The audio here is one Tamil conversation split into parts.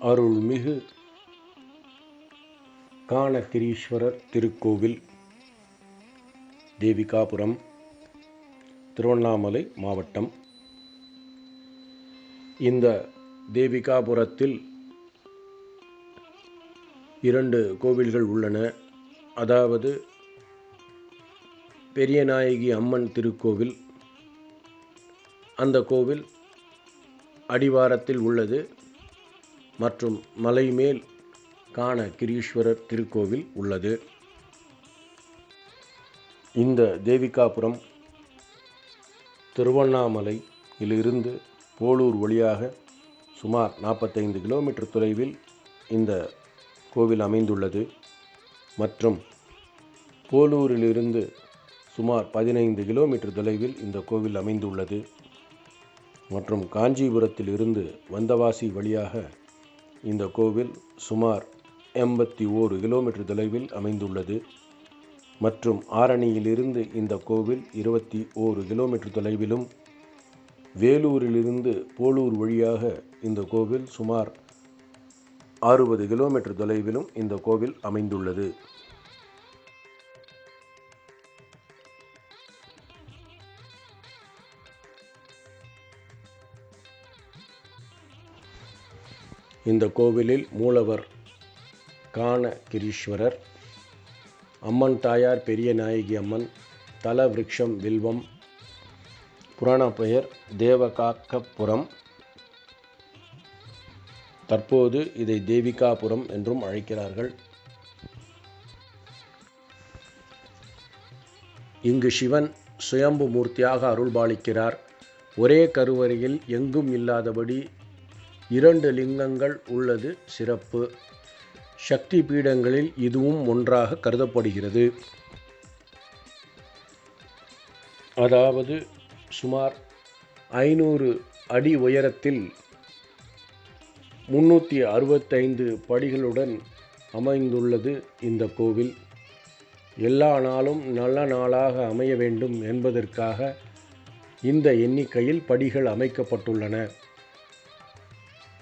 அருள்மிகு காணகிரீஸ்வரர் திருக்கோவில் தேவிகாபுரம் திருவண்ணாமலை மாவட்டம். இந்த தேவிகாபுரத்தில் இரண்டு கோவில்கள் உள்ளன. அதாவது பெரியநாயகி அம்மன் திருக்கோவில். அந்த கோவில் அடிவாரத்தில் உள்ளது. மற்றும் மலைமேல் காண கிரீஸ்வரர் திருக்கோவில் உள்ளது. இந்த தேவிகாபுரம் திருவண்ணாமலை இலிருந்து போலூர் வழியாக சுமார் நாற்பத்தைந்து கிலோமீட்டர் தொலைவில் இந்த கோவில் அமைந்துள்ளது. மற்றும் போலூரிலிருந்து சுமார் பதினைந்து கிலோமீட்டர் தொலைவில் இந்த கோவில் அமைந்துள்ளது. மற்றும் காஞ்சிபுரத்தில் இருந்து வந்தவாசி வழியாக இந்த கோவில் சுமார் எண்பத்தி ஓரு கிலோமீட்டர் தொலைவில் அமைந்துள்ளது மற்றும் ஆரணியிலிருந்து இந்த கோவில் இருபத்தி ஓரு கிலோமீட்டர் தொலைவிலும் வேலூரிலிருந்து போலூர் வழியாக இந்த கோவில் சுமார் அறுபது கிலோமீட்டர் தொலைவிலும் இந்த கோவில் அமைந்துள்ளது. இந்த கோவிலில் மூலவர் காண கிரீஸ்வரர் அம்மன் தாயார் பெரிய நாயகி அம்மன் தல விரக்ஷம் வில்வம் புராண பெயர் தேவகாக்கப்புரம். தற்போது இதை தேவிகாபுரம் என்றும் அழைக்கிறார்கள். இங்கு சிவன் சுயம்பு மூர்த்தியாக அருள்பாலிக்கிறார். ஒரே கருவறையில் எங்கும் இல்லாதபடி இரண்டு லிங்கங்கள் உள்ளது சிறப்பு. சக்தி பீடங்களில் இதுவும் ஒன்றாக கருதப்படுகிறது. அதாவது சுமார் ஐநூறு அடி உயரத்தில் முன்னூற்றி அறுபத்தைந்து படிகளுடன் அமைந்துள்ளது இந்த கோவில். எல்லா நாளும் நல்ல நாளாக அமைய வேண்டும் என்பதற்காக இந்த எண்ணிக்கையில் படிகள் அமைக்கப்பட்டுள்ளன.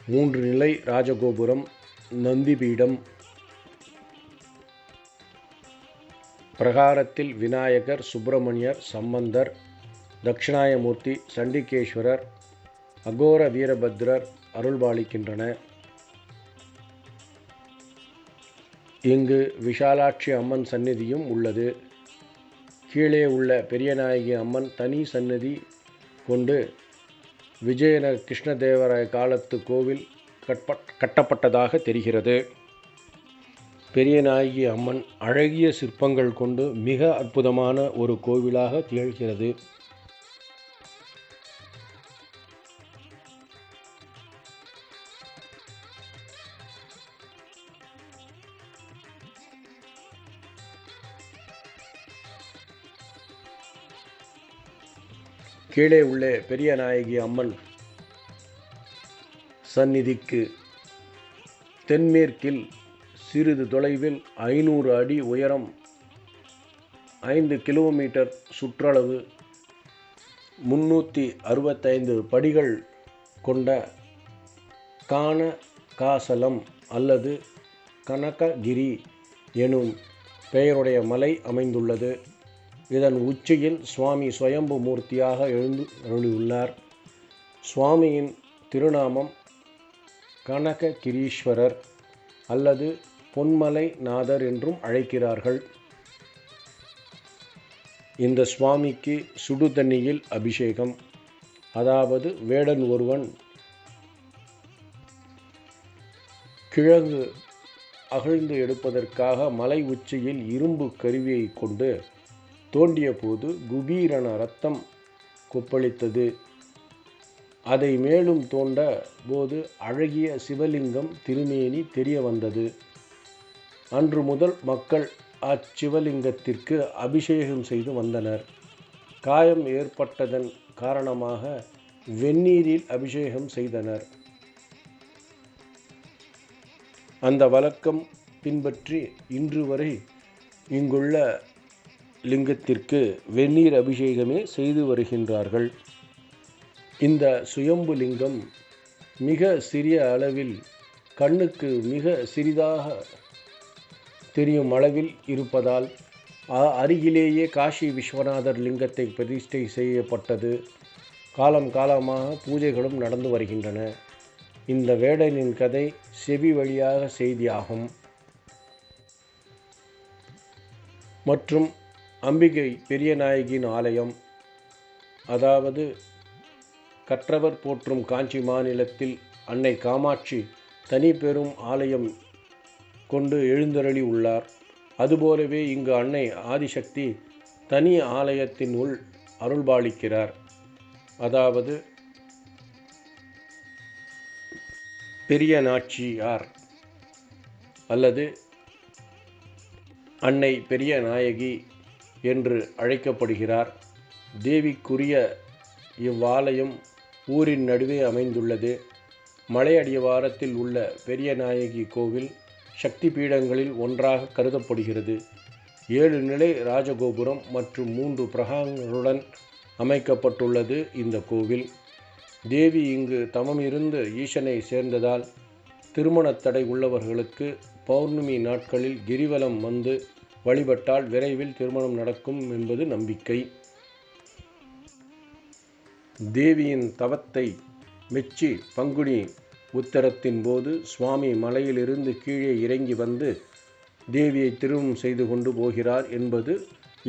மூன்று நிலை ராஜகோபுரம் நந்திபீடம் பிரகாரத்தில் விநாயகர் சுப்பிரமணியர் சம்பந்தர் தட்சிணாயமூர்த்தி சண்டிகேஸ்வரர் அகோர வீரபத்ரர் அருள்பாலிக்கின்றன. இங்கு விஷாலாட்சி அம்மன் சந்நிதியும் உள்ளது. கீழே உள்ள பெரியநாயகி அம்மன் தனி சந்நிதி கொண்டு விஜயன கிருஷ்ணதேவராய காலத்து கோவில் கட்பட் கட்டப்பட்டதாக தெரிகிறது. பெரியநாயகி அம்மன் அழகிய சிற்பங்கள் கொண்டு மிக அற்புதமான ஒரு கோவிலாக திகழ்கிறது. கீழே உள்ள பெரிய நாயகி அம்மன் சந்நிதிக்கு தென்மேற்கில் சிறிது தொலைவில் ஐநூறு அடி உயரம் ஐந்து கிலோமீட்டர் சுற்றளவு முன்னூற்றி அறுபத்தைந்து படிகள் கொண்ட கான காசலம் அல்லது கனககிரி எனும் பெயருடைய மலை அமைந்துள்ளது. இதன் உச்சியில் சுவாமி சுயம்பு மூர்த்தியாக எழுந்து அருளியுள்ளார் சுவாமியின் திருநாமம் கனககிரீஸ்வரர் அல்லது பொன்மலை நாதர் என்றும் அழைக்கிறார்கள். இந்த சுவாமிக்கு சுடு தண்ணியில் அபிஷேகம். அதாவது வேடன் ஒருவன் கிழங்கு அகழ்ந்து எடுப்பதற்காக மலை உச்சியில் இரும்பு கருவியை கொண்டு தோண்டிய போது குபீரன ரத்தம் கொப்பளித்தது. அதை மேலும் தோண்ட போது அழகிய சிவலிங்கம் திருமேனி தெரிய வந்தது. அன்று முதல் மக்கள் அச்சிவலிங்கத்திற்கு அபிஷேகம் செய்து வந்தனர். காயம் ஏற்பட்டதன் காரணமாக வெந்நீரில் அபிஷேகம் செய்தனர். அந்த வழக்கம் பின்பற்றி இன்று வரை இங்குள்ள லிங்கத்திற்கு வெந்நீர் அபிஷேகமே செய்து வருகின்றார்கள். இந்த சுயம்பு லிங்கம் மிக சிறிய அளவில் கண்ணுக்கு மிக சிறிதாக தெரியும் அளவில் இருப்பதால் அருகிலேயே காஷி விஸ்வநாதர் லிங்கத்தை பிரதிஷ்டை செய்யப்பட்டது. காலம் காலமாக பூஜைகளும் நடந்து வருகின்றன. இந்த வேடனின் கதை செவி வழியாக செய்தியாகும். மற்றும் அம்பிகை பெரியநாயகியின் ஆலயம். அதாவது கற்றவர் போற்றும் காஞ்சி மாநிலத்தில் அன்னை காமாட்சி தனி பெரும் ஆலயம் கொண்டு எழுந்தருளி உள்ளார். அதுபோலவே இங்கு அன்னை ஆதிசக்தி தனி ஆலயத்தின் உள் அருள்பாலிக்கிறார். அதாவது பெரிய நாச்சியார் அல்லது அன்னை பெரிய நாயகி என்று அழைக்கப்படுகிறார். தேவிக்குரிய இவ்வாலயம் ஊரின் நடுவே அமைந்துள்ளது. மலையடிய வாரத்தில் உள்ள பெரிய நாயகி கோவில் சக்தி பீடங்களில் ஒன்றாக கருதப்படுகிறது. ஏழு நிலை ராஜகோபுரம் மற்றும் மூன்று பிரகாங்களுடன் அமைக்கப்பட்டுள்ளது இந்த கோவில். தேவி இங்கு தமமிருந்து ஈசனை சேர்ந்ததால் திருமணத் தடை உள்ளவர்களுக்கு பௌர்ணமி நாட்களில் கிரிவலம் வந்து வழிபட்டால் விரைவில் திருமணம் நடக்கும் என்பது நம்பிக்கை. தேவியின் தவத்தை மெச்சி பங்குனி உத்தரத்தின் போது சுவாமி மலையிலிருந்து கீழே இறங்கி வந்து தேவியை திருமணம் செய்து கொண்டு போகிறார் என்பது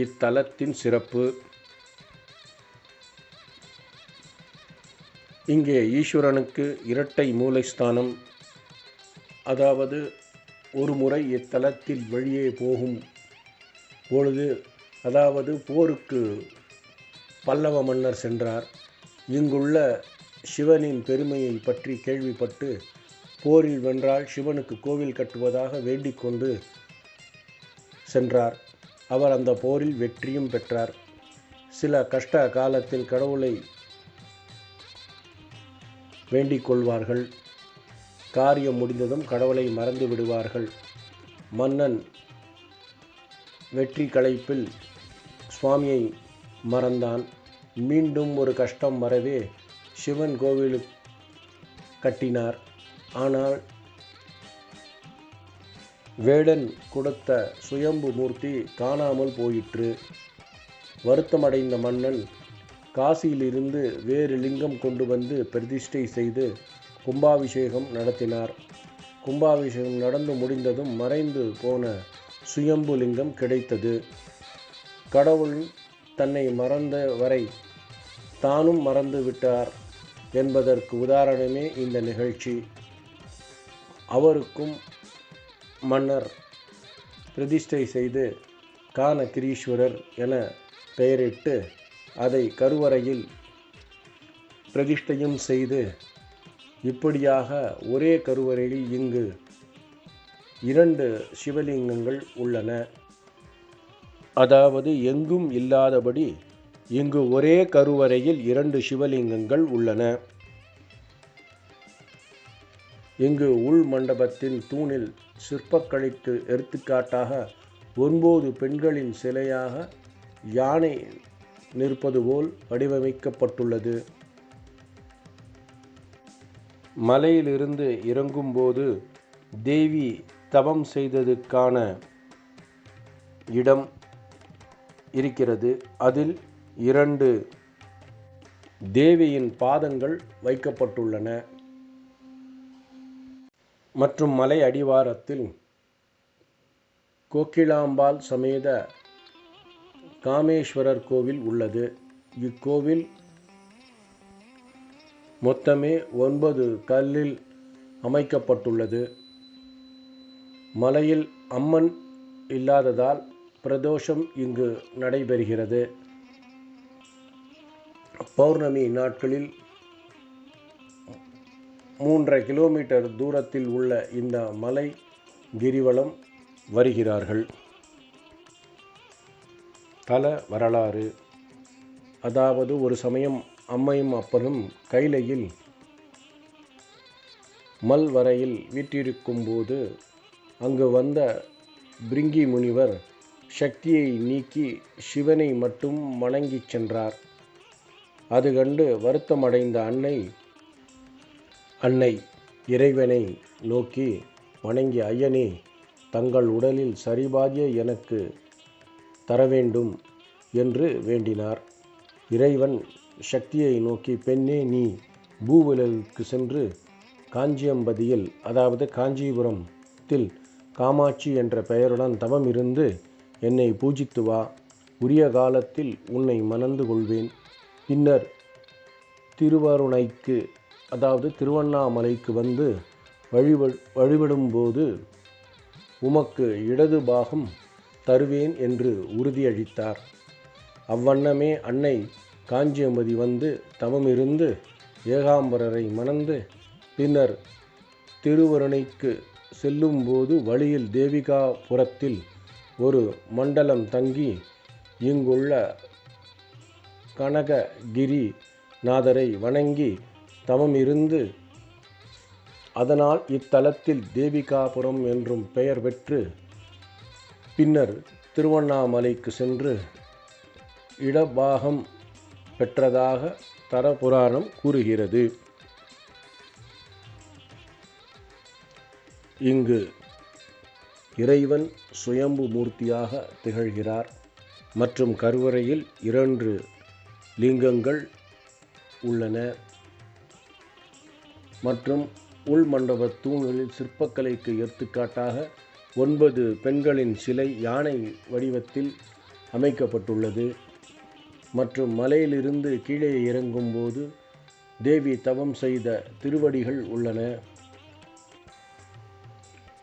இத்தலத்தின் சிறப்பு. இங்கே ஈஸ்வரனுக்கு இரட்டை மூலைஸ்தானம். அதாவது ஒரு முறை இத்தலத்தில் வழியே போகும் பொழுது அதாவது போருக்கு பல்லவ மன்னர் சென்றார். இங்குள்ள சிவனின் பெருமையை பற்றி கேள்விப்பட்டு போரில் வென்றால் சிவனுக்கு கோவில் கட்டுவதாக வேண்டிக் கொண்டு சென்றார். அவர் அந்த போரில் வெற்றியும் பெற்றார். சில கஷ்ட காலத்தில் கடவுளை வேண்டிக் கொள்வார்கள். காரியம் முடிந்ததும் கடவுளை மறந்து விடுவார்கள். மன்னன் வெற்றி களைப்பில் சுவாமியை மறந்தான். மீண்டும் ஒரு கஷ்டம் வரவே சிவன் கோவில் கட்டினார். ஆனால் வேடன் கொடுத்த சுயம்பு மூர்த்தி காணாமல் போயிற்று. வருத்தமடைந்த மன்னன் காசியிலிருந்து வேறு லிங்கம் கொண்டு வந்து பிரதிஷ்டை செய்து கும்பாபிஷேகம் நடத்தினார். கும்பாபிஷேகம் நடந்து முடிந்ததும் மறைந்து போன சுயம்புலிங்கம் கிடைத்தது. கடவுள் தன்னை மறந்த வரை தானும் மறந்து விட்டார் என்பதற்கு உதாரணமே இந்த நிகழ்ச்சி. அவருக்கும் மன்னர் பிரதிஷ்டை செய்து கானகிரீஸ்வரர் என பெயரிட்டு அதை கருவறையில் பிரதிஷ்டையும் செய்து இப்படியாக ஒரே கருவறையில் இங்கு இரண்டு சிவலிங்கங்கள் உள்ளன. அதாவது எங்கும் இல்லாதபடி இங்கு ஒரே கருவறையில் இரண்டு சிவலிங்கங்கள் உள்ளன. இங்கு உள் மண்டபத்தின் தூணில் சிற்பக்கழித்து எடுத்துக்காட்டாக ஒன்பது பெண்களின் சிலையாக யானை நிற்பது போல் வடிவமைக்கப்பட்டுள்ளது. மலையிலிருந்து இறங்கும்போது தேவி தவம் செய்ததுக்கான இடம் இருக்கிறது. அதில் இரண்டு தேவியின் பாதங்கள் வைக்கப்பட்டுள்ளன. மற்றும் மலை அடிவாரத்தில் கோக்கிலாம்பாள் சமேத காமேஸ்வரர் கோவில் உள்ளது. இக்கோவில் மொத்தமே ஒன்பது கல்லில் அமைக்கப்பட்டுள்ளது. மலையில் அம்மன் இல்லாததால் பிரதோஷம் இங்கு நடைபெறுகிறது. பௌர்ணமி நாட்களில் மூன்றரை கிலோமீட்டர் தூரத்தில் உள்ள இந்த மலை கிரிவலம் வருகிறார்கள். தல வரலாறு. அதாவது ஒரு சமயம் அம்மையும் அப்பனும் கைலையில் மல் வரையில் வீற்றிருக்கும்போது அங்கு வந்த பிரிங்கி முனிவர் சக்தியை நீக்கி சிவனை மட்டும் வணங்கிச் சென்றார். அது கண்டு வருத்தமடைந்த அன்னை அன்னை இறைவனை நோக்கி வணங்கி ஐயனே தங்கள் உடலில் சரிபாதிய எனக்கு தர வேண்டும் என்று வேண்டினார். இறைவன் சக்தியை நோக்கி பெண்ணே நீ பூவுலகுக்கு சென்று காஞ்சியம்பதியில் அதாவது காஞ்சிபுரத்தில் காமாட்சி என்ற பெயருடன் தவம் இருந்து என்னை பூஜித்து வா. உரிய காலத்தில் உன்னை மணந்து கொள்வேன். பின்னர் திருவருணைக்கு அதாவது திருவண்ணாமலைக்கு வந்து வழிப வழிபடும்போது உமக்கு இடது பாகம் தருவேன் என்று உறுதியளித்தார். அவ்வண்ணமே அன்னை காஞ்சியம்பதி வந்து தவமிருந்து ஏகாம்பரரை மணந்து பின்னர் திருவருணைக்கு செல்லும்போது வழியில் தேவிகாபுரத்தில் ஒரு மண்டலம் தங்கி இங்குள்ள கனககிரி நாதரை வணங்கி தமம் இருந்து அதனால் இத்தலத்தில் தேவிகாபுரம் என்றும் பெயர் பெற்று பின்னர் திருவண்ணாமலைக்கு சென்று இடபாகம் பெற்றதாக தரபுராணம் கூறுகிறது. இங்கு இறைவன் சுயம்பு மூர்த்தியாக திகழ்கிறார். மற்றும் கருவறையில் இரண்டு லிங்கங்கள் உள்ளன. மற்றும் உள் மண்டப தூண்களில் சிற்பக்கலைக்கு எடுத்துக்காட்டாக ஒன்பது பெண்களின் சிலை யானை வடிவத்தில் அமைக்கப்பட்டுள்ளது. மற்றும் மலையிலிருந்து கீழே இறங்கும்போது தேவி தவம் செய்த திருவடிகள் உள்ளன.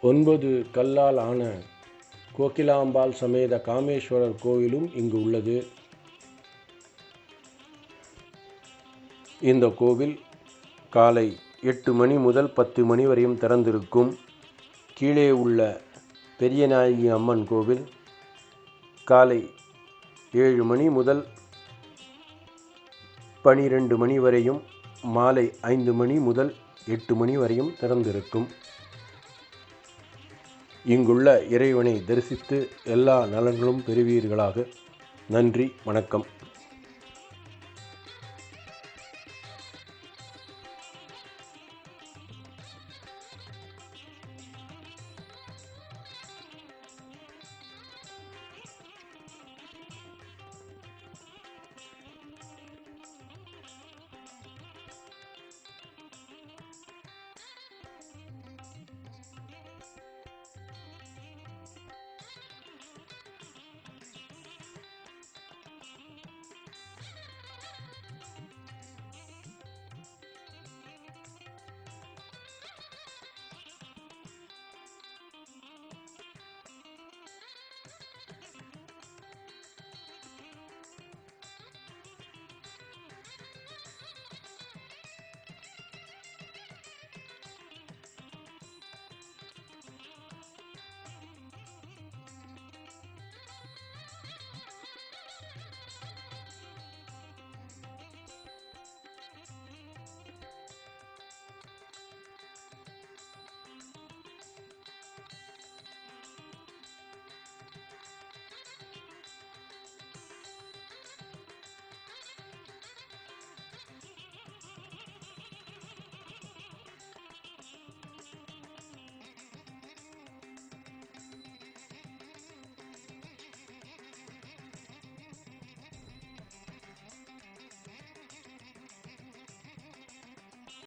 ஒன்பது கல்லால் ஆன கோகிலாம்பாள் சமேத காமேஸ்வரர் கோவிலும் இங்கு உள்ளது. இந்த கோவில் காலை எட்டு மணி முதல் பத்து மணி வரையும் திறந்திருக்கும். கீழே உள்ள பெரியநாயகி அம்மன் கோவில் காலை ஏழு மணி முதல் பனிரெண்டு மணி வரையும் மாலை ஐந்து மணி முதல் எட்டு மணி வரையும் திறந்திருக்கும். இங்குள்ள இறைவனை தரிசித்து எல்லா நலன்களும் பெறுவீர்களாக. நன்றி வணக்கம்.